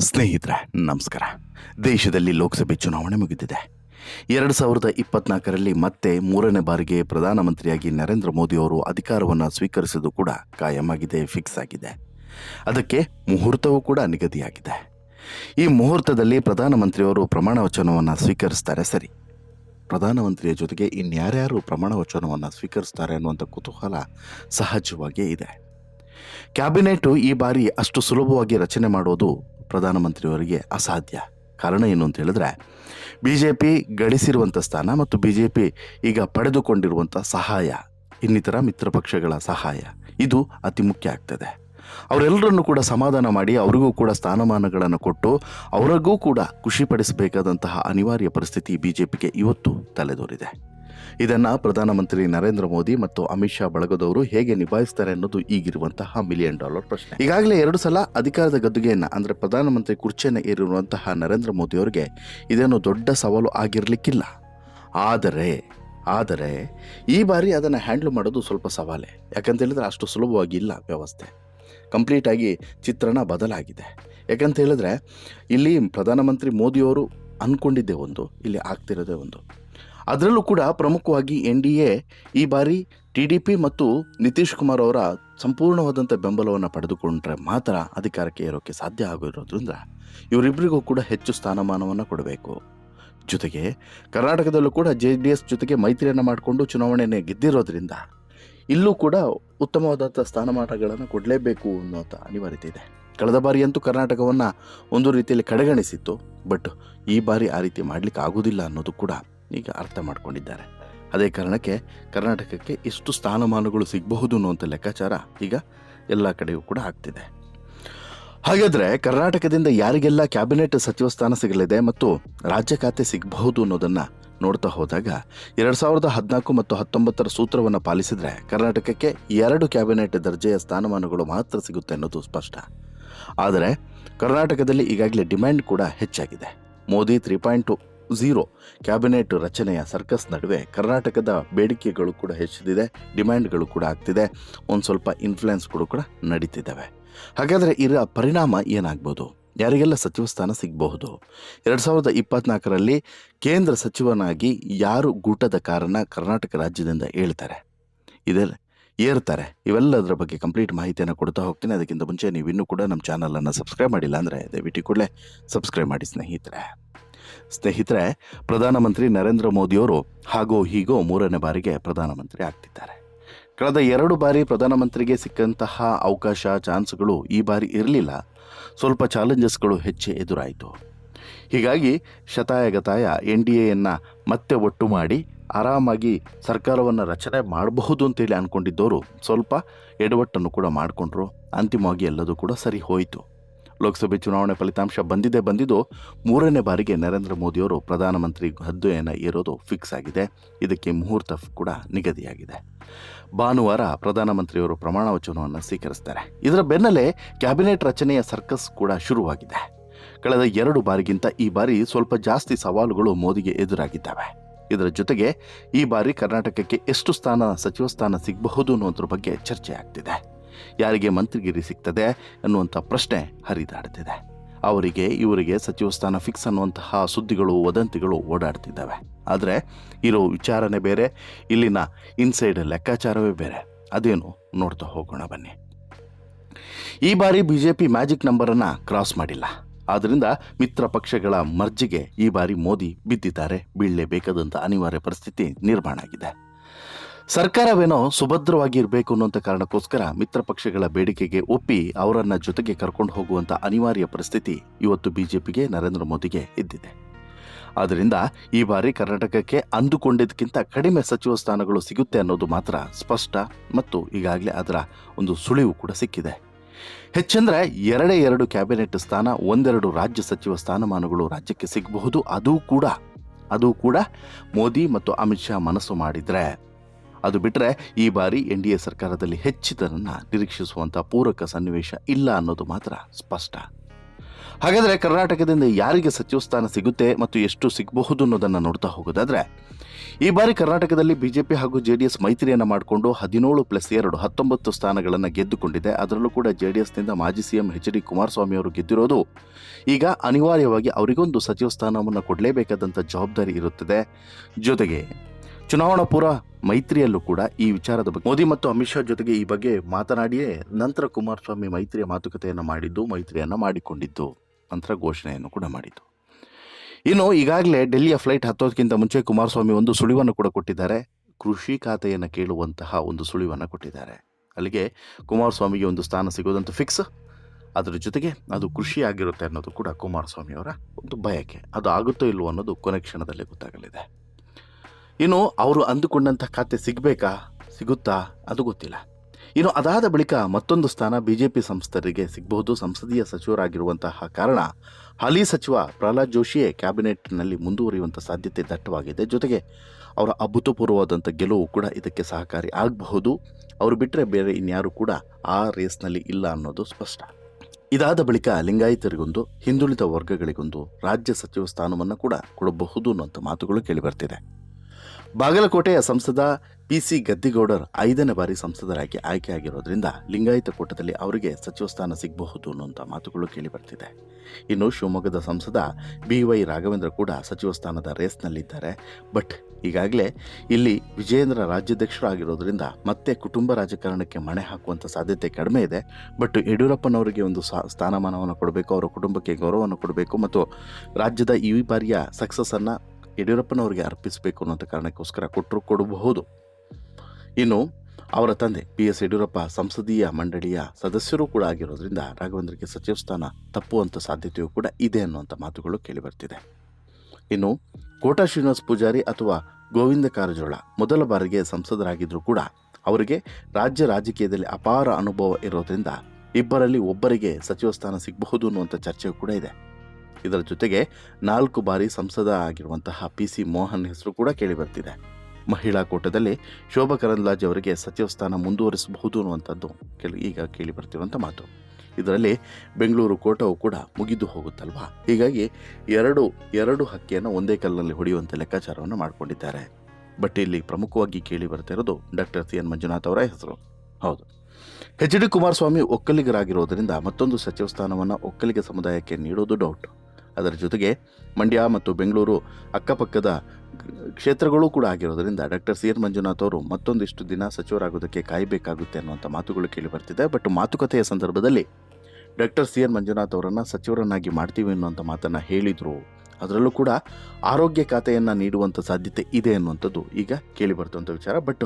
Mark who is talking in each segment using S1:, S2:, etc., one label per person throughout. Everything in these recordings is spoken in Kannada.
S1: ಸ್ನೇಹಿತರೆ, ನಮಸ್ಕಾರ. ದೇಶದಲ್ಲಿ ಲೋಕಸಭೆ ಚುನಾವಣೆ ಮುಗಿದಿದೆ. ಎರಡು ಸಾವಿರದ ಇಪ್ಪತ್ನಾಲ್ಕರಲ್ಲಿ ಮತ್ತೆ ಮೂರನೇ ಬಾರಿಗೆ ಪ್ರಧಾನಮಂತ್ರಿಯಾಗಿ ನರೇಂದ್ರ ಮೋದಿ ಅವರು ಅಧಿಕಾರವನ್ನು ಸ್ವೀಕರಿಸಿದ್ದು ಕೂಡ ಕಾಯಮಾಗಿದೆ, ಫಿಕ್ಸ್ ಆಗಿದೆ. ಅದಕ್ಕೆ ಮುಹೂರ್ತವೂ ಕೂಡ ನಿಗದಿಯಾಗಿದೆ. ಈ ಮುಹೂರ್ತದಲ್ಲಿ ಪ್ರಧಾನಮಂತ್ರಿಯವರು ಪ್ರಮಾಣ ವಚನವನ್ನು ಸ್ವೀಕರಿಸ್ತಾರೆ, ಸರಿ. ಪ್ರಧಾನಮಂತ್ರಿಯ ಜೊತೆಗೆ ಇನ್ಯಾರ್ಯಾರು ಪ್ರಮಾಣ ವಚನವನ್ನು ಸ್ವೀಕರಿಸ್ತಾರೆ ಅನ್ನುವಂಥ ಕುತೂಹಲ ಸಹಜವಾಗಿಯೇ ಇದೆ. ಕ್ಯಾಬಿನೆಟ್ ಈ ಬಾರಿ ಅಷ್ಟು ಸುಲಭವಾಗಿ ರಚನೆ ಮಾಡೋದು ಪ್ರಧಾನಮಂತ್ರಿಯವರಿಗೆ ಅಸಾಧ್ಯ. ಕಾರಣ ಏನು ಅಂತ ಹೇಳಿದ್ರೆ ಬಿ ಜೆ ಪಿ ಗಳಿಸಿರುವಂಥ ಸ್ಥಾನ ಮತ್ತು ಬಿ ಜೆ ಪಿ ಈಗ ಪಡೆದುಕೊಂಡಿರುವಂಥ ಸಹಾಯ, ಇನ್ನಿತರ ಮಿತ್ರ ಪಕ್ಷಗಳ ಸಹಾಯ, ಇದು ಅತಿ ಮುಖ್ಯ ಆಗ್ತದೆ. ಅವರೆಲ್ಲರನ್ನು ಕೂಡ ಸಮಾಧಾನ ಮಾಡಿ, ಅವರಿಗೂ ಕೂಡ ಸ್ಥಾನಮಾನಗಳನ್ನು ಕೊಟ್ಟು, ಅವರಿಗೂ ಕೂಡ ಖುಷಿಪಡಿಸಬೇಕಾದಂತಹ ಅನಿವಾರ್ಯ ಪರಿಸ್ಥಿತಿ ಬಿ ಜೆ ಪಿಗೆ ಇವತ್ತು ತಲೆದೋರಿದೆ. ಇದನ್ನು ಪ್ರಧಾನಮಂತ್ರಿ ನರೇಂದ್ರ ಮೋದಿ ಮತ್ತು ಅಮಿತ್ ಶಾ ಬಳಗದವರು ಹೇಗೆ ನಿಭಾಯಿಸ್ತಾರೆ ಅನ್ನೋದು ಈಗಿರುವಂತಹ ಮಿಲಿಯನ್ ಡಾಲರ್ ಪ್ರಶ್ನೆ. ಈಗಾಗಲೇ ಎರಡು ಸಲ ಅಧಿಕಾರದ ಗದ್ದುಗೆಯನ್ನು, ಅಂದರೆ ಪ್ರಧಾನಮಂತ್ರಿ ಕುರ್ಚಿಯನ್ನು ಏರಿರುವಂತಹ ನರೇಂದ್ರ ಮೋದಿ ಅವರಿಗೆ ಇದೇನು ದೊಡ್ಡ ಸವಾಲು ಆಗಿರಲಿಕ್ಕಿಲ್ಲ. ಆದರೆ ಆದರೆ ಈ ಬಾರಿ ಅದನ್ನು ಹ್ಯಾಂಡ್ಲ್ ಮಾಡೋದು ಸ್ವಲ್ಪ ಸವಾಲೇ. ಯಾಕಂತ ಹೇಳಿದ್ರೆ ಅಷ್ಟು ಸುಲಭವಾಗಿ ಇಲ್ಲ ವ್ಯವಸ್ಥೆ ಕಂಪ್ಲೀಟಾಗಿ ಚಿತ್ರಣ ಬದಲಾಗಿದೆ. ಯಾಕಂತ ಹೇಳಿದ್ರೆ ಇಲ್ಲಿ ಪ್ರಧಾನಮಂತ್ರಿ ಮೋದಿಯವರು ಅಂದ್ಕೊಂಡಿದ್ದೆ ಒಂದು, ಇಲ್ಲಿ ಆಗ್ತಿರೋದೇ ಒಂದು. ಅದರಲ್ಲೂ ಕೂಡ ಪ್ರಮುಖವಾಗಿ ಎನ್ ಡಿ ಎ, ಈ ಬಾರಿ ಟಿ ಡಿ ಪಿ ಮತ್ತು ನಿತೀಶ್ ಕುಮಾರ್ ಅವರ ಸಂಪೂರ್ಣವಾದಂಥ ಬೆಂಬಲವನ್ನು ಪಡೆದುಕೊಂಡ್ರೆ ಮಾತ್ರ ಅಧಿಕಾರಕ್ಕೆ ಏರೋಕ್ಕೆ ಸಾಧ್ಯ ಆಗಿರೋದ್ರಿಂದ ಇವರಿಬ್ಬರಿಗೂ ಕೂಡ ಹೆಚ್ಚು ಸ್ಥಾನಮಾನವನ್ನು ಕೊಡಬೇಕು. ಜೊತೆಗೆ ಕರ್ನಾಟಕದಲ್ಲೂ ಕೂಡ ಜೆ ಡಿ ಎಸ್ ಜೊತೆಗೆ ಮೈತ್ರಿಯನ್ನು ಮಾಡಿಕೊಂಡು ಚುನಾವಣೆಯನ್ನು ಗೆದ್ದಿರೋದ್ರಿಂದ ಇಲ್ಲೂ ಕೂಡ ಉತ್ತಮವಾದಂಥ ಸ್ಥಾನಮಾನಗಳನ್ನು ಕೊಡಲೇಬೇಕು ಅನ್ನೋಂಥ ಅನಿವಾರ್ಯತೆ ಇದೆ. ಕಳೆದ ಬಾರಿಯಂತೂ ಕರ್ನಾಟಕವನ್ನು ಒಂದು ರೀತಿಯಲ್ಲಿ ಕಡೆಗಣಿಸಿತ್ತು. ಬಟ್ ಈ ಬಾರಿ ಆ ರೀತಿ ಮಾಡಲಿಕ್ಕೆ ಆಗೋದಿಲ್ಲ ಅನ್ನೋದು ಕೂಡ ಈಗ ಅರ್ಥ ಮಾಡಿಕೊಂಡಿದ್ದಾರೆ. ಅದೇ ಕಾರಣಕ್ಕೆ ಕರ್ನಾಟಕಕ್ಕೆ ಎಷ್ಟು ಸ್ಥಾನಮಾನಗಳು ಸಿಗಬಹುದು ಅನ್ನುವಂಥ ಲೆಕ್ಕಾಚಾರ ಈಗ ಎಲ್ಲ ಕಡೆಯೂ ಕೂಡ ಆಗ್ತಿದೆ. ಹಾಗಾದರೆ ಕರ್ನಾಟಕದಿಂದ ಯಾರಿಗೆಲ್ಲ ಕ್ಯಾಬಿನೆಟ್ ಸಚಿವ ಸ್ಥಾನ ಸಿಗಲಿದೆ ಮತ್ತು ರಾಜ್ಯ ಖಾತೆ ಸಿಗಬಹುದು ಅನ್ನೋದನ್ನು ನೋಡ್ತಾ ಹೋದಾಗ ಎರಡು ಸಾವಿರದ ಹದಿನಾಲ್ಕು ಮತ್ತು ಹತ್ತೊಂಬತ್ತರ ಸೂತ್ರವನ್ನು ಪಾಲಿಸಿದರೆ ಕರ್ನಾಟಕಕ್ಕೆ ಎರಡು ಕ್ಯಾಬಿನೆಟ್ ದರ್ಜೆಯ ಸ್ಥಾನಮಾನಗಳು ಮಾತ್ರ ಸಿಗುತ್ತೆ ಅನ್ನೋದು ಸ್ಪಷ್ಟ. ಆದರೆ ಕರ್ನಾಟಕದಲ್ಲಿ ಈಗಾಗಲೇ ಡಿಮ್ಯಾಂಡ್ ಕೂಡ ಹೆಚ್ಚಾಗಿದೆ. Modi three point zero. Cabinet ರಚನೆಯ ಸರ್ಕಸ್ ನಡುವೆ ಕರ್ನಾಟಕದ ಬೇಡಿಕೆಗಳು ಕೂಡ ಹೆಚ್ಚಿದೆ, ಡಿಮ್ಯಾಂಡ್ಗಳು ಕೂಡ ಆಗ್ತಿದೆ, ಒಂದು ಸ್ವಲ್ಪ ಇನ್ಫ್ಲುಯೆನ್ಸ್ಗಳು ಕೂಡ ನಡೀತಿದ್ದಾವೆ. ಹಾಗಾದರೆ ಇದರ ಪರಿಣಾಮ ಏನಾಗ್ಬೋದು? ಯಾರಿಗೆಲ್ಲ ಸಚಿವ ಸ್ಥಾನ ಸಿಗಬಹುದು? ಎರಡು ಸಾವಿರದ ಇಪ್ಪತ್ನಾಲ್ಕರಲ್ಲಿ ಕೇಂದ್ರ ಸಚಿವನಾಗಿ ಯಾರು ಗೂಟದ ಕಾರಣ ಕರ್ನಾಟಕ ರಾಜ್ಯದಿಂದ ಹೇಳ್ತಾರೆ ಇದೇ ಏರ್ತಾರೆ. ಇವೆಲ್ಲದರ ಬಗ್ಗೆ ಕಂಪ್ಲೀಟ್ ಮಾಹಿತಿಯನ್ನು ಕೊಡ್ತಾ ಹೋಗ್ತೀನಿ. ಅದಕ್ಕಿಂತ ಮುಂಚೆ ನೀವು ಇನ್ನೂ ಕೂಡ ನಮ್ಮ ಚಾನಲನ್ನು ಸಬ್ಸ್ಕ್ರೈಬ್ ಮಾಡಿಲ್ಲ ಅಂದರೆ ದಯವಿಟ್ಟು ಕೂಡಲೇ ಸಬ್ಸ್ಕ್ರೈಬ್ ಮಾಡಿ ಸ್ನೇಹಿತರೆ. ಸ್ನೇಹಿತರೆ, ಪ್ರಧಾನಮಂತ್ರಿ ನರೇಂದ್ರ ಮೋದಿಯವರು ಹಾಗೋ ಹೀಗೋ ಮೂರನೇ ಬಾರಿಗೆ ಪ್ರಧಾನಮಂತ್ರಿ ಆಗ್ತಿದ್ದಾರೆ. ಕಳೆದ ಎರಡು ಬಾರಿ ಪ್ರಧಾನಮಂತ್ರಿಗೆ ಸಿಕ್ಕಂತಹ ಅವಕಾಶ, ಚಾನ್ಸ್ಗಳು ಈ ಬಾರಿ ಇರಲಿಲ್ಲ. ಸ್ವಲ್ಪ ಚಾಲೆಂಜಸ್ಗಳು ಹೆಚ್ಚು ಎದುರಾಯಿತು. ಹೀಗಾಗಿ ಶತಾಯಗತಾಯ ಎನ್ ಡಿ ಎಯನ್ನು ಮತ್ತೆ ಒಟ್ಟು ಮಾಡಿ ಆರಾಮಾಗಿ ಸರ್ಕಾರವನ್ನು ರಚನೆ ಮಾಡಬಹುದು ಅಂತೇಳಿ ಅಂದ್ಕೊಂಡಿದ್ದವರು ಸ್ವಲ್ಪ ಎಡವಟ್ಟನ್ನು ಕೂಡ ಮಾಡಿಕೊಂಡ್ರು. ಅಂತಿಮವಾಗಿ ಎಲ್ಲದೂ ಕೂಡ ಸರಿ ಹೋಯಿತು. ಲೋಕಸಭೆ ಚುನಾವಣೆ ಫಲಿತಾಂಶ ಬಂದಿದೆ ಬಂದಿದ್ದು ಮೂರನೇ ಬಾರಿಗೆ ನರೇಂದ್ರ ಮೋದಿಯವರು ಪ್ರಧಾನಮಂತ್ರಿ ಹದ್ದೆಯನ್ನು ಏರೋದು ಫಿಕ್ಸ್ ಆಗಿದೆ. ಇದಕ್ಕೆ ಮುಹೂರ್ತ ಕೂಡ ನಿಗದಿಯಾಗಿದೆ. ಭಾನುವಾರ ಪ್ರಧಾನಮಂತ್ರಿಯವರು ಪ್ರಮಾಣ ವಚನವನ್ನು ಸ್ವೀಕರಿಸ್ತಾರೆ. ಇದರ ಬೆನ್ನಲ್ಲೇ ಕ್ಯಾಬಿನೆಟ್ ರಚನೆಯ ಸರ್ಕಸ್ ಕೂಡ ಶುರುವಾಗಿದೆ. ಕಳೆದ ಎರಡು ಬಾರಿಗಿಂತ ಈ ಬಾರಿ ಸ್ವಲ್ಪ ಜಾಸ್ತಿ ಸವಾಲುಗಳು ಮೋದಿಗೆ ಎದುರಾಗಿದ್ದಾವೆ. ಇದರ ಜೊತೆಗೆ ಈ ಬಾರಿ ಕರ್ನಾಟಕಕ್ಕೆ ಎಷ್ಟು ಸ್ಥಾನ, ಸಚಿವ ಸ್ಥಾನ ಸಿಗಬಹುದು ಅನ್ನೋದ್ರ ಬಗ್ಗೆ ಚರ್ಚೆ ಆಗ್ತಿದೆ ಯಾರಿಗೆ ಮಂತ್ರಿಗಿರಿ ಸಿಗ್ತದೆ ಅನ್ನುವಂಥ ಪ್ರಶ್ನೆ ಹರಿದಾಡ್ತಿದೆ. ಅವರಿಗೆ, ಇವರಿಗೆ ಸಚಿವ ಸ್ಥಾನ ಫಿಕ್ಸ್ ಅನ್ನುವಂತಹ ಸುದ್ದಿಗಳು, ವದಂತಿಗಳು ಓಡಾಡ್ತಿದ್ದಾವೆ. ಆದರೆ, ಇರೋ ವಿಚಾರನೆ ಬೇರೆ, ಇಲ್ಲಿನ ಇನ್ಸೈಡ್ ಲೆಕ್ಕಾಚಾರವೇ ಬೇರೆ. ಅದೇನು ನೋಡ್ತಾ ಹೋಗೋಣ ಬನ್ನಿ. ಈ ಬಾರಿ ಬಿ ಜೆ ಪಿ ಮ್ಯಾಜಿಕ್ ನಂಬರನ್ನು ಕ್ರಾಸ್ ಮಾಡಿಲ್ಲ. ಆದ್ದರಿಂದ ಮಿತ್ರ ಪಕ್ಷಗಳ ಮರ್ಜಿಗೆ ಈ ಬಾರಿ ಮೋದಿ ಬಿದ್ದಿದ್ದಾರೆ. ಬೀಳಲೇಬೇಕಾದಂಥ ಅನಿವಾರ್ಯ ಪರಿಸ್ಥಿತಿ ನಿರ್ಮಾಣ ಆಗಿದೆ. ಸರ್ಕಾರವೇನೋ ಸುಭದ್ರವಾಗಿ ಇರಬೇಕು ಅನ್ನುವಂಥ ಕಾರಣಕ್ಕೋಸ್ಕರ ಮಿತ್ರ ಪಕ್ಷಗಳ ಬೇಡಿಕೆಗೆ ಒಪ್ಪಿ ಅವರನ್ನ ಜೊತೆಗೆ ಕರ್ಕೊಂಡು ಹೋಗುವಂಥ ಅನಿವಾರ್ಯ ಪರಿಸ್ಥಿತಿ ಇವತ್ತು ಬಿಜೆಪಿಗೆ ನರೇಂದ್ರ ಮೋದಿಗೆ ಇದ್ದಿದೆ. ಆದ್ದರಿಂದ ಈ ಬಾರಿ ಕರ್ನಾಟಕಕ್ಕೆ ಅಂದುಕೊಂಡಿದ್ದಕ್ಕಿಂತ ಕಡಿಮೆ ಸಚಿವ ಸ್ಥಾನಗಳು ಸಿಗುತ್ತೆ ಅನ್ನೋದು ಮಾತ್ರ ಸ್ಪಷ್ಟ ಮತ್ತು ಈಗಾಗಲೇ ಅದರ ಒಂದು ಸುಳಿವು ಕೂಡ ಸಿಕ್ಕಿದೆ. ಹೆಚ್ಚಂದ್ರೆ ಎರಡೇ ಎರಡು ಕ್ಯಾಬಿನೆಟ್ ಸ್ಥಾನ, ಒಂದೆರಡು ರಾಜ್ಯ ಸಚಿವ ಸ್ಥಾನಮಾನಗಳು ರಾಜ್ಯಕ್ಕೆ ಸಿಗಬಹುದು. ಅದು ಕೂಡ ಅದು ಕೂಡ ಮೋದಿ ಮತ್ತು ಅಮಿತ್ ಶಾ ಮನಸ್ಸು ಮಾಡಿದ್ರೆ ಅದು ಬಿಟ್ಟರೆ ಈ ಬಾರಿ ಎನ್ ಡಿ ಎ ಸರ್ಕಾರದಲ್ಲಿ ಹೆಚ್ಚಿದರನ್ನು ನಿರೀಕ್ಷಿಸುವಂಥ ಪೂರಕ ಸನ್ನಿವೇಶ ಇಲ್ಲ ಅನ್ನೋದು ಮಾತ್ರ ಸ್ಪಷ್ಟ. ಹಾಗಾದರೆ ಕರ್ನಾಟಕದಿಂದ ಯಾರಿಗೆ ಸಚಿವ ಸ್ಥಾನ ಸಿಗುತ್ತೆ ಮತ್ತು ಎಷ್ಟು ಸಿಗಬಹುದು ಅನ್ನೋದನ್ನು ನೋಡ್ತಾ ಹೋಗೋದಾದರೆ, ಈ ಬಾರಿ ಕರ್ನಾಟಕದಲ್ಲಿ ಬಿಜೆಪಿ ಹಾಗೂ ಜೆ ಡಿ ಎಸ್ ಮೈತ್ರಿಯನ್ನು ಮಾಡಿಕೊಂಡು ಹದಿನೇಳು ಪ್ಲಸ್ ಎರಡು ಹತ್ತೊಂಬತ್ತು ಸ್ಥಾನಗಳನ್ನು ಗೆದ್ದುಕೊಂಡಿದೆ. ಅದರಲ್ಲೂ ಕೂಡ ಜೆ ಡಿ ಎಸ್ನಿಂದ ಮಾಜಿ ಸಿಎಂ ಎಚ್ ಡಿ ಕುಮಾರಸ್ವಾಮಿ ಅವರು ಗೆದ್ದಿರೋದು. ಈಗ ಅನಿವಾರ್ಯವಾಗಿ ಅವರಿಗೊಂದು ಸಚಿವ ಸ್ಥಾನವನ್ನು ಕೊಡಲೇಬೇಕಾದಂಥ ಜವಾಬ್ದಾರಿ ಇರುತ್ತದೆ. ಜೊತೆಗೆ ಚುನಾವಣಾ ಪೂರ್ವ ಮೈತ್ರಿಯಲ್ಲೂ ಕೂಡ ಈ ವಿಚಾರದ ಬಗ್ಗೆ ಮೋದಿ ಮತ್ತು ಅಮಿತ್ ಶಾ ಜೊತೆಗೆ ಈ ಬಗ್ಗೆ ಮಾತನಾಡಿಯೇ ನಂತರ ಕುಮಾರಸ್ವಾಮಿ ಮೈತ್ರಿಯ ಮಾತುಕತೆಯನ್ನು ಮಾಡಿದ್ದು, ಮೈತ್ರಿಯನ್ನು ಮಾಡಿಕೊಂಡಿದ್ದು ನಂತರ ಘೋಷಣೆಯನ್ನು ಕೂಡ ಮಾಡಿದ್ದು. ಇನ್ನು ಈಗಾಗಲೇ ಡೆಲ್ಲಿಯ ಫ್ಲೈಟ್ ಹತ್ತೋದಕ್ಕಿಂತ ಮುಂಚೆ ಕುಮಾರಸ್ವಾಮಿ ಒಂದು ಸುಳಿವನ್ನು ಕೂಡ ಕೊಟ್ಟಿದ್ದಾರೆ. ಕೃಷಿ ಖಾತೆಯನ್ನು ಕೇಳುವಂತಹ ಒಂದು ಸುಳಿವನ್ನು ಕೊಟ್ಟಿದ್ದಾರೆ. ಅಲ್ಲಿಗೆ ಕುಮಾರಸ್ವಾಮಿಗೆ ಒಂದು ಸ್ಥಾನ ಸಿಗೋದಂತೂ ಫಿಕ್ಸ್ ಅದರ ಜೊತೆಗೆ ಅದು ಕೃಷಿ ಆಗಿರುತ್ತೆ ಅನ್ನೋದು ಕೂಡ ಕುಮಾರಸ್ವಾಮಿ ಅವರ ಒಂದು ಬಯಕೆ. ಅದು ಆಗುತ್ತೋ ಇಲ್ವೋ ಅನ್ನೋದು ಕೊನೆ ಕ್ಷಣದಲ್ಲಿ ಗೊತ್ತಾಗಲಿದೆ. ಇನ್ನು ಅವರು ಅಂದುಕೊಂಡಂಥ ಖಾತೆ ಸಿಗಬೇಕಾ, ಸಿಗುತ್ತಾ, ಅದು ಗೊತ್ತಿಲ್ಲ. ಇನ್ನು ಅದಾದ ಬಳಿಕ ಮತ್ತೊಂದು ಸ್ಥಾನ ಬಿ ಜೆ ಪಿ ಸಂಸದರಿಗೆ ಸಿಗಬಹುದು, ಸಂಸದೀಯ ಸಚಿವರಾಗಿರುವಂತಹ ಕಾರಣ ಹಾಲಿ ಸಚಿವ ಪ್ರಹ್ಲಾದ್ ಜೋಶಿಯೇ ಕ್ಯಾಬಿನೆಟ್ನಲ್ಲಿ ಮುಂದುವರಿಯುವಂಥ ಸಾಧ್ಯತೆ ದಟ್ಟವಾಗಿದೆ. ಜೊತೆಗೆ ಅವರ ಅಭೂತಪೂರ್ವವಾದಂಥ ಗೆಲುವು ಕೂಡ ಇದಕ್ಕೆ ಸಹಕಾರಿ ಆಗಬಹುದು. ಅವರು ಬಿಟ್ಟರೆ ಬೇರೆ ಇನ್ಯಾರು ಕೂಡ ಆ ರೇಸ್ನಲ್ಲಿ ಇಲ್ಲ ಅನ್ನೋದು ಸ್ಪಷ್ಟ. ಇದಾದ ಬಳಿಕ ಲಿಂಗಾಯತರಿಗೊಂದು, ಹಿಂದುಳಿದ ವರ್ಗಗಳಿಗೊಂದು ರಾಜ್ಯ ಸಚಿವ ಸ್ಥಾನವನ್ನು ಕೂಡ ಕೊಡಬಹುದು ಅನ್ನುವಂಥ ಮಾತುಗಳು ಕೇಳಿಬರ್ತಿದೆ ಬಾಗಲಕೋಟೆಯ ಸಂಸದ ಪಿ ಸಿ ಗದ್ದಿಗೌಡರ್ ಐದನೇ ಬಾರಿ ಸಂಸದರಾಗಿ ಆಯ್ಕೆಯಾಗಿರೋದ್ರಿಂದ ಲಿಂಗಾಯತ ಕೂಟದಲ್ಲಿ ಅವರಿಗೆ ಸಚಿವ ಸ್ಥಾನ ಸಿಗಬಹುದು ಅನ್ನುವಂಥ ಮಾತುಗಳು ಕೇಳಿಬರ್ತಿದೆ ಇನ್ನು ಶಿವಮೊಗ್ಗದ ಸಂಸದ ಬಿ ವೈ ರಾಘವೇಂದ್ರ ಕೂಡ ಸಚಿವ ಸ್ಥಾನದ ರೇಸ್ನಲ್ಲಿದ್ದಾರೆ. ಬಟ್ ಈಗಾಗಲೇ ಇಲ್ಲಿ ವಿಜಯೇಂದ್ರ ರಾಜ್ಯಾಧ್ಯಕ್ಷರಾಗಿರೋದ್ರಿಂದ ಮತ್ತೆ ಕುಟುಂಬ ರಾಜಕಾರಣಕ್ಕೆ ಮಣೆ ಹಾಕುವಂಥ ಸಾಧ್ಯತೆ ಕಡಿಮೆ ಇದೆ. ಬಟ್ ಯಡಿಯೂರಪ್ಪನವರಿಗೆ ಒಂದು ಸ್ಥಾನಮಾನವನ್ನು ಕೊಡಬೇಕು, ಅವರ ಕುಟುಂಬಕ್ಕೆ ಗೌರವವನ್ನು ಕೊಡಬೇಕು ಮತ್ತು ರಾಜ್ಯದ ಈ ಬಾರಿಯ ಸಕ್ಸಸ್ಸನ್ನು ಯಡಿಯೂರಪ್ಪನವರಿಗೆ ಅರ್ಪಿಸಬೇಕು ಅನ್ನೋಂಥ ಕಾರಣಕ್ಕೋಸ್ಕರ ಕೊಟ್ಟರು ಕೊಡಬಹುದು. ಇನ್ನು ಅವರ ತಂದೆ ಪಿ ಎಸ್ ಯಡಿಯೂರಪ್ಪ ಸಂಸದೀಯ ಮಂಡಳಿಯ ಸದಸ್ಯರು ಕೂಡ ಆಗಿರೋದ್ರಿಂದ ರಾಘವೇಂದ್ರಗೆ ಸಚಿವ ಸ್ಥಾನ ತಪ್ಪುವಂಥ ಸಾಧ್ಯತೆಯೂ ಕೂಡ ಇದೆ ಅನ್ನುವಂಥ ಮಾತುಗಳು ಕೇಳಿಬರ್ತಿದೆ. ಇನ್ನು ಕೋಟಾ ಶ್ರೀನಿವಾಸ್ ಪೂಜಾರಿ ಅಥವಾ ಗೋವಿಂದ ಕಾರಜೋಳ ಮೊದಲ ಬಾರಿಗೆ ಸಂಸದರಾಗಿದ್ದರೂ ಕೂಡ ಅವರಿಗೆ ರಾಜ್ಯ ರಾಜಕೀಯದಲ್ಲಿ ಅಪಾರ ಅನುಭವ ಇರೋದ್ರಿಂದ ಇಬ್ಬರಲ್ಲಿ ಒಬ್ಬರಿಗೆ ಸಚಿವ ಸ್ಥಾನ ಸಿಗಬಹುದು ಅನ್ನುವಂಥ ಚರ್ಚೆಯೂ ಕೂಡ ಇದೆ. ಇದರ ಜೊತೆಗೆ ನಾಲ್ಕು ಬಾರಿ ಸಂಸದ ಆಗಿರುವಂತಹ ಪಿ ಸಿ ಮೋಹನ್ ಹೆಸರು ಕೂಡ ಕೇಳಿಬರ್ತಿದೆ. ಮಹಿಳಾ ಕೋಟದಲ್ಲಿ ಶೋಭಾ ಕರಂದ್ಲಾಜೆ ಅವರಿಗೆ ಸಚಿವ ಸ್ಥಾನ ಮುಂದುವರಿಸಬಹುದು ಅನ್ನುವಂಥದ್ದು ಕೆಲ, ಈಗ ಕೇಳಿ ಬರ್ತಿರುವಂಥ ಮಾತು. ಇದರಲ್ಲಿ ಬೆಂಗಳೂರು ಕೋಟವು ಕೂಡ ಮುಗಿದು ಹೋಗುತ್ತಲ್ವಾ? ಹೀಗಾಗಿ ಎರಡು ಎರಡು ಹಕ್ಕಿಯನ್ನು ಒಂದೇ ಕಲ್ಲಿನಲ್ಲಿ ಹೊಡೆಯುವಂಥ ಲೆಕ್ಕಾಚಾರವನ್ನು ಮಾಡಿಕೊಂಡಿದ್ದಾರೆ. ಬಟ್ ಇಲ್ಲಿ ಪ್ರಮುಖವಾಗಿ ಕೇಳಿ ಬರ್ತಿರೋದು ಡಾಕ್ಟರ್ ಸಿ ಎನ್ ಮಂಜುನಾಥ್ ಅವರ ಹೆಸರು. ಹೌದು. ಎಚ್ ಡಿ ಕುಮಾರಸ್ವಾಮಿ ಒಕ್ಕಲಿಗರಾಗಿರೋದರಿಂದ ಮತ್ತೊಂದು ಸಚಿವ ಸ್ಥಾನವನ್ನು ಒಕ್ಕಲಿಗ ಸಮುದಾಯಕ್ಕೆ ನೀಡೋದು ಡೌಟ್ ಅದರ ಜೊತೆಗೆ ಮಂಡ್ಯ ಮತ್ತು ಬೆಂಗಳೂರು ಅಕ್ಕಪಕ್ಕದ ಕ್ಷೇತ್ರಗಳು ಕೂಡ ಆಗಿರೋದರಿಂದ ಡಾಕ್ಟರ್ ಸಿ ಎನ್ ಮಂಜುನಾಥ್ ಅವರು ಮತ್ತೊಂದಿಷ್ಟು ದಿನ ಸಚಿವರಾಗೋದಕ್ಕೆ ಕಾಯಬೇಕಾಗುತ್ತೆ ಅನ್ನುವಂಥ ಮಾತುಗಳು ಕೇಳಿ ಬರ್ತಿದೆ. ಬಟ್ ಮಾತುಕತೆಯ ಸಂದರ್ಭದಲ್ಲಿ ಡಾಕ್ಟರ್ ಸಿ ಎನ್ ಮಂಜುನಾಥ್ ಅವರನ್ನು ಸಚಿವರನ್ನಾಗಿ ಮಾಡ್ತೀವಿ ಅನ್ನುವಂಥ ಮಾತನ್ನು ಹೇಳಿದರು. ಅದರಲ್ಲೂ ಕೂಡ ಆರೋಗ್ಯ ಖಾತೆಯನ್ನು ನೀಡುವಂಥ ಸಾಧ್ಯತೆ ಇದೆ ಅನ್ನುವಂಥದ್ದು ಈಗ ಕೇಳಿ ಬರ್ತಂಥ ವಿಚಾರ. ಬಟ್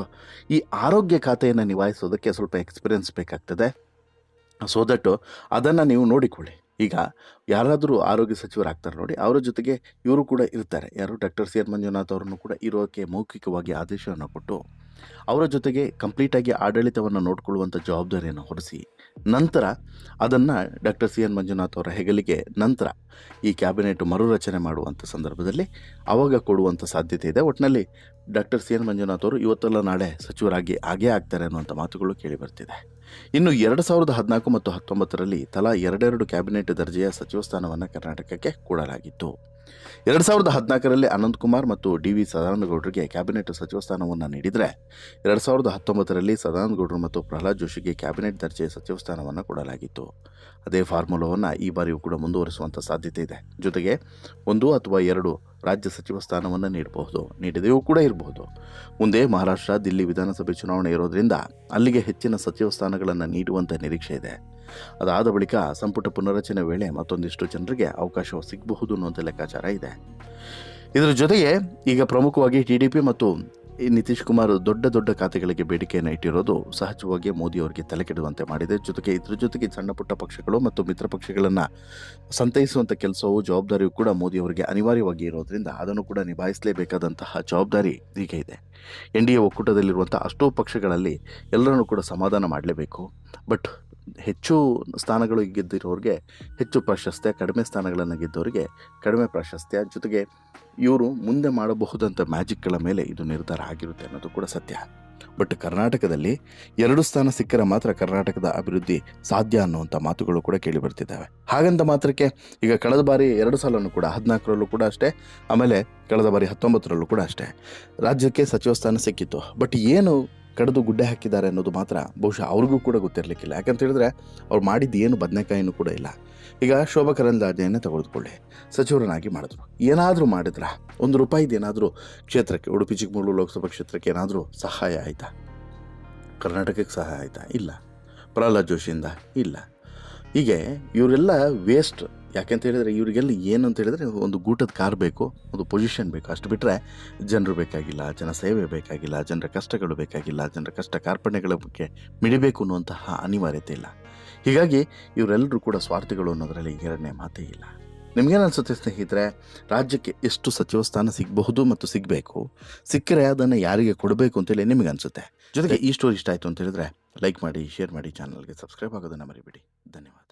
S1: ಈ ಆರೋಗ್ಯ ಖಾತೆಯನ್ನು ನಿಭಾಯಿಸೋದಕ್ಕೆ ಸ್ವಲ್ಪ ಎಕ್ಸ್ಪೀರಿಯನ್ಸ್ ಬೇಕಾಗ್ತದೆ. ಸೊ ದಟ್ ಅದನ್ನು ನೀವು ನೋಡಿಕೊಳ್ಳಿ. ಈಗ ಯಾರಾದರೂ ಆರೋಗ್ಯ ಸಚಿವರಾಗ್ತಾರೆ ನೋಡಿ, ಅವರ ಜೊತೆಗೆ ಇವರು ಕೂಡ ಇರ್ತಾರೆ. ಯಾರು ಡಾಕ್ಟರ್ ಸಿ ಎನ್ ಮಂಜುನಾಥ್ ಅವರನ್ನು ಕೂಡ ಇರೋಕ್ಕೆ ಮೌಖಿಕವಾಗಿ ಆದೇಶವನ್ನು ಕೊಟ್ಟು, ಅವರ ಜೊತೆಗೆ ಕಂಪ್ಲೀಟಾಗಿ ಆಡಳಿತವನ್ನು ನೋಡಿಕೊಳ್ಳುವಂಥ ಜವಾಬ್ದಾರಿಯನ್ನು ಹೊರಿಸಿ, ನಂತರ ಅದನ್ನು ಡಾಕ್ಟರ್ ಸಿ ಎನ್ ಮಂಜುನಾಥ್ ಅವರ ಹೆಗಲಿಗೆ ನಂತರ ಈ ಕ್ಯಾಬಿನೆಟ್ ಮರುರಚನೆ ಮಾಡುವಂಥ ಸಂದರ್ಭದಲ್ಲಿ ಅವಾಗ ಕೊಡುವಂಥ ಸಾಧ್ಯತೆ ಇದೆ. ಒಟ್ಟಿನಲ್ಲಿ ಡಾಕ್ಟರ್ ಸಿ ಎನ್ ಮಂಜುನಾಥ್ ಅವರು ಇವತ್ತಲ್ಲ ನಾಳೆ ಸಚಿವರಾಗಿ ಆಗೇ ಆಗ್ತಾರೆ ಅನ್ನುವಂಥ ಮಾತುಗಳು ಕೇಳಿ ಬರ್ತಿದೆ. ಇನ್ನು ಎರಡು ಸಾವಿರದ ಹದಿನಾಲ್ಕು ಮತ್ತು ಹತ್ತೊಂಬತ್ತರಲ್ಲಿ ತಲಾ ಎರಡೆರಡು ಕ್ಯಾಬಿನೆಟ್ ದರ್ಜೆಯ ಸಚಿವ ಸ್ಥಾನವನ್ನು ಕರ್ನಾಟಕಕ್ಕೆ ಕೊಡಲಾಗಿತ್ತು. ಎರಡು ಸಾವಿರದ ಹದಿನಾಲ್ಕರಲ್ಲಿ ಅನಂತಕುಮಾರ್ ಮತ್ತು ಡಿ ವಿ ಸದಾನಂದಗೌಡರಿಗೆ ಕ್ಯಾಬಿನೆಟ್ ಸಚಿವ ಸ್ಥಾನವನ್ನು ನೀಡಿದರೆ, ಎರಡು ಸಾವಿರದ ಹತ್ತೊಂಬತ್ತರಲ್ಲಿ ಸದಾನಂದಗೌಡರು ಮತ್ತು ಪ್ರಹ್ಲಾದ್ ಜೋಶಿಗೆ ಕ್ಯಾಬಿನೆಟ್ ದರ್ಜೆಯ ಸಚಿವ ಸ್ಥಾನವನ್ನು ಕೊಡಲಾಗಿತ್ತು. ಅದೇ ಫಾರ್ಮುಲಾವನ್ನು ಈ ಬಾರಿಯೂ ಕೂಡ ಮುಂದುವರಿಸುವಂಥ ಸಾಧ್ಯತೆ ಇದೆ. ಜೊತೆಗೆ ಒಂದು ಅಥವಾ ಎರಡು ರಾಜ್ಯ ಸಚಿವ ಸ್ಥಾನವನ್ನು ನೀಡಬಹುದು, ನೀಡದೆಯೂ ಕೂಡ ಇರಬಹುದು. ಮುಂದೆ ಮಹಾರಾಷ್ಟ್ರ, ದಿಲ್ಲಿ ವಿಧಾನಸಭೆ ಚುನಾವಣೆ ಇರೋದ್ರಿಂದ ಅಲ್ಲಿಗೆ ಹೆಚ್ಚಿನ ಸಚಿವ ಸ್ಥಾನಗಳನ್ನು ನೀಡುವಂಥ ನಿರೀಕ್ಷೆ ಇದೆ. ಅದಾದ ಬಳಿಕ ಸಂಪುಟ ಪುನರಚನೆ ವೇಳೆ ಮತ್ತೊಂದಿಷ್ಟು ಜನರಿಗೆ ಅವಕಾಶ ಸಿಗಬಹುದು ಅನ್ನುವಂಥ ಲೆಕ್ಕಾಚಾರ ಇದೆ. ಇದರ ಜೊತೆಗೆ ಈಗ ಪ್ರಮುಖವಾಗಿ ಟಿ ಡಿ ಪಿ ಮತ್ತು ಈ ನಿತೀಶ್ ಕುಮಾರ್ ದೊಡ್ಡ ದೊಡ್ಡ ಖಾತೆಗಳಿಗೆ ಬೇಡಿಕೆಯನ್ನು ಇಟ್ಟಿರೋದು ಸಹಜವಾಗಿ ಮೋದಿ ಅವರಿಗೆ ತಲೆಕೆಡುವಂತೆ ಮಾಡಿದೆ. ಜೊತೆಗೆ ಇದ್ರ ಜೊತೆಗೆ ಸಣ್ಣ ಪುಟ್ಟ ಪಕ್ಷಗಳು ಮತ್ತು ಮಿತ್ರ ಪಕ್ಷಗಳನ್ನು ಸಂತೈಸುವಂಥ ಕೆಲಸವು ಜವಾಬ್ದಾರಿಯು ಕೂಡ ಮೋದಿ ಅವರಿಗೆ ಅನಿವಾರ್ಯವಾಗಿ ಇರೋದ್ರಿಂದ ಅದನ್ನು ಕೂಡ ನಿಭಾಯಿಸಲೇಬೇಕಾದಂತಹ ಜವಾಬ್ದಾರಿ ಈಗ ಇದೆ. ಎನ್ ಡಿ ಎ ಒಕ್ಕೂಟದಲ್ಲಿರುವಂಥ ಅಷ್ಟೋ ಪಕ್ಷಗಳಲ್ಲಿ ಎಲ್ಲರನ್ನೂ ಕೂಡ ಸಮಾಧಾನ ಮಾಡಲೇಬೇಕು. ಬಟ್ ಹೆಚ್ಚು ಸ್ಥಾನಗಳು ಗೆದ್ದಿರೋರಿಗೆ ಹೆಚ್ಚು ಪ್ರಾಶಸ್ತ್ಯ, ಕಡಿಮೆ ಸ್ಥಾನಗಳನ್ನು ಗೆದ್ದವರಿಗೆ ಕಡಿಮೆ ಪ್ರಾಶಸ್ತ್ಯ ಜೊತೆಗೆ ಇವರು ಮುಂದೆ ಮಾಡಬಹುದಂಥ ಮ್ಯಾಜಿಕ್ಗಳ ಮೇಲೆ ಇದು ನಿರ್ಧಾರ ಆಗಿರುತ್ತೆ ಅನ್ನೋದು ಕೂಡ ಸತ್ಯ. ಬಟ್ ಕರ್ನಾಟಕದಲ್ಲಿ ಎರಡು ಸ್ಥಾನ ಸಿಕ್ಕರೆ ಮಾತ್ರ ಕರ್ನಾಟಕದ ಅಭಿವೃದ್ಧಿ ಸಾಧ್ಯ ಅನ್ನುವಂಥ ಮಾತುಗಳು ಕೂಡ ಕೇಳಿ ಬರ್ತಿದ್ದಾವೆ. ಹಾಗಂತ ಮಾತ್ರಕ್ಕೆ ಈಗ ಕಳೆದ ಬಾರಿ ಎರಡು ಸಾಲನ್ನು ಕೂಡ ಹದಿನಾಲ್ಕರಲ್ಲೂ ಕೂಡ ಅಷ್ಟೇ, ಆಮೇಲೆ ಕಳೆದ ಬಾರಿ ಹತ್ತೊಂಬತ್ತರಲ್ಲೂ ಕೂಡ ಅಷ್ಟೇ. ರಾಜ್ಯಕ್ಕೆ ಸಚಿವ ಸ್ಥಾನ ಸಿಕ್ಕಿತ್ತು. ಬಟ್ ಏನು ಕಡಿದು ಗುಡ್ಡೆ ಹಾಕಿದ್ದಾರೆ ಅನ್ನೋದು ಮಾತ್ರ ಬಹುಶಃ ಅವ್ರಿಗೂ ಕೂಡ ಗೊತ್ತಿರಲಿಕ್ಕಿಲ್ಲ. ಯಾಕಂತ ಹೇಳಿದ್ರೆ ಅವ್ರು ಮಾಡಿದ್ದು ಏನು ಬದನೆಕಾಯಿನೂ ಕೂಡ ಇಲ್ಲ. ಈಗ ಶೋಭಾ ಕರಂದಾಜೆಯನ್ನು ತೆಗೆದುಕೊಳ್ಳಿ. ಸಚಿವರನ್ನಾಗಿ ಮಾಡಿದ್ರು. ಏನಾದರೂ ಮಾಡಿದ್ರ? ಒಂದು ರೂಪಾಯಿದು ಏನಾದರೂ ಕ್ಷೇತ್ರಕ್ಕೆ, ಉಡುಪಿ, ಚಿಕ್ಕಮಗಳೂರು ಲೋಕಸಭಾ ಕ್ಷೇತ್ರಕ್ಕೆ ಏನಾದರೂ ಸಹಾಯ ಆಯಿತಾ? ಕರ್ನಾಟಕಕ್ಕೆ ಸಹಾಯ ಆಯಿತಾ? ಇಲ್ಲ. ಪ್ರಹ್ಲಾದ್ ಜೋಶಿಯಿಂದ ಇಲ್ಲ. ಹೀಗೆ ಇವರೆಲ್ಲ ವೇಸ್ಟ್ ಯಾಕೆಂತ ಹೇಳಿದರೆ ಇವರಿಗೆಲ್ಲ ಏನು ಅಂತ ಹೇಳಿದರೆ ಒಂದು ಗೂಟದ ಕಾರ್ ಬೇಕು ಒಂದು ಪೊಸಿಷನ್ ಬೇಕು. ಅಷ್ಟು ಬಿಟ್ಟರೆ ಜನರು ಬೇಕಾಗಿಲ್ಲ ಜನ ಸೇವೆ ಬೇಕಾಗಿಲ್ಲ ಜನರ ಕಷ್ಟಗಳು ಬೇಕಾಗಿಲ್ಲ ಜನರ ಕಷ್ಟ ಕಾರ್ಪಣ್ಯಗಳ ಬಗ್ಗೆ ಮಿಡಿಬೇಕು ಅನ್ನುವಂತಹ ಅನಿವಾರ್ಯತೆ ಇಲ್ಲ. ಹೀಗಾಗಿ ಇವರೆಲ್ಲರೂ ಕೂಡ ಸ್ವಾರ್ಥಿಗಳು ಅನ್ನೋದರಲ್ಲಿ ಎರಡನೇ ಮಾತೇ ಇಲ್ಲ. ನಿಮಗೇನು ಅನಿಸುತ್ತೆ ಸ್ನೇಹಿತರೆ ರಾಜ್ಯಕ್ಕೆ ಎಷ್ಟು ಸಚಿವ ಸ್ಥಾನ ಸಿಗಬಹುದು ಮತ್ತು ಸಿಗಬೇಕು? ಸಿಕ್ಕರೆ ಅದನ್ನು ಯಾರಿಗೆ ಕೊಡಬೇಕು ಅಂತೇಳಿ ನಿಮಗೆ ಅನಿಸುತ್ತೆ. ಜೊತೆಗೆ ಈ ಸ್ಟೋರಿ ಇಷ್ಟ ಆಯಿತು ಅಂತ ಹೇಳಿದ್ರೆ ಲೈಕ್ ಮಾಡಿ ಶೇರ್ ಮಾಡಿ ಚಾನಲ್ಗೆ ಸಬ್ಸ್ಕ್ರೈಬ್ ಆಗೋದನ್ನು ಮರಿಬೇಡಿ. ಧನ್ಯವಾದ.